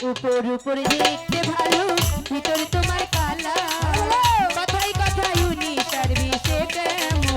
উপর উপর দেখতে ভালো ভিতর তোমার কালা কথাই কথাই উনি সার্ভিসে কেমন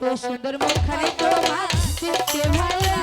কো সুন্দর মুখখানি তোমার দেখতে ভালো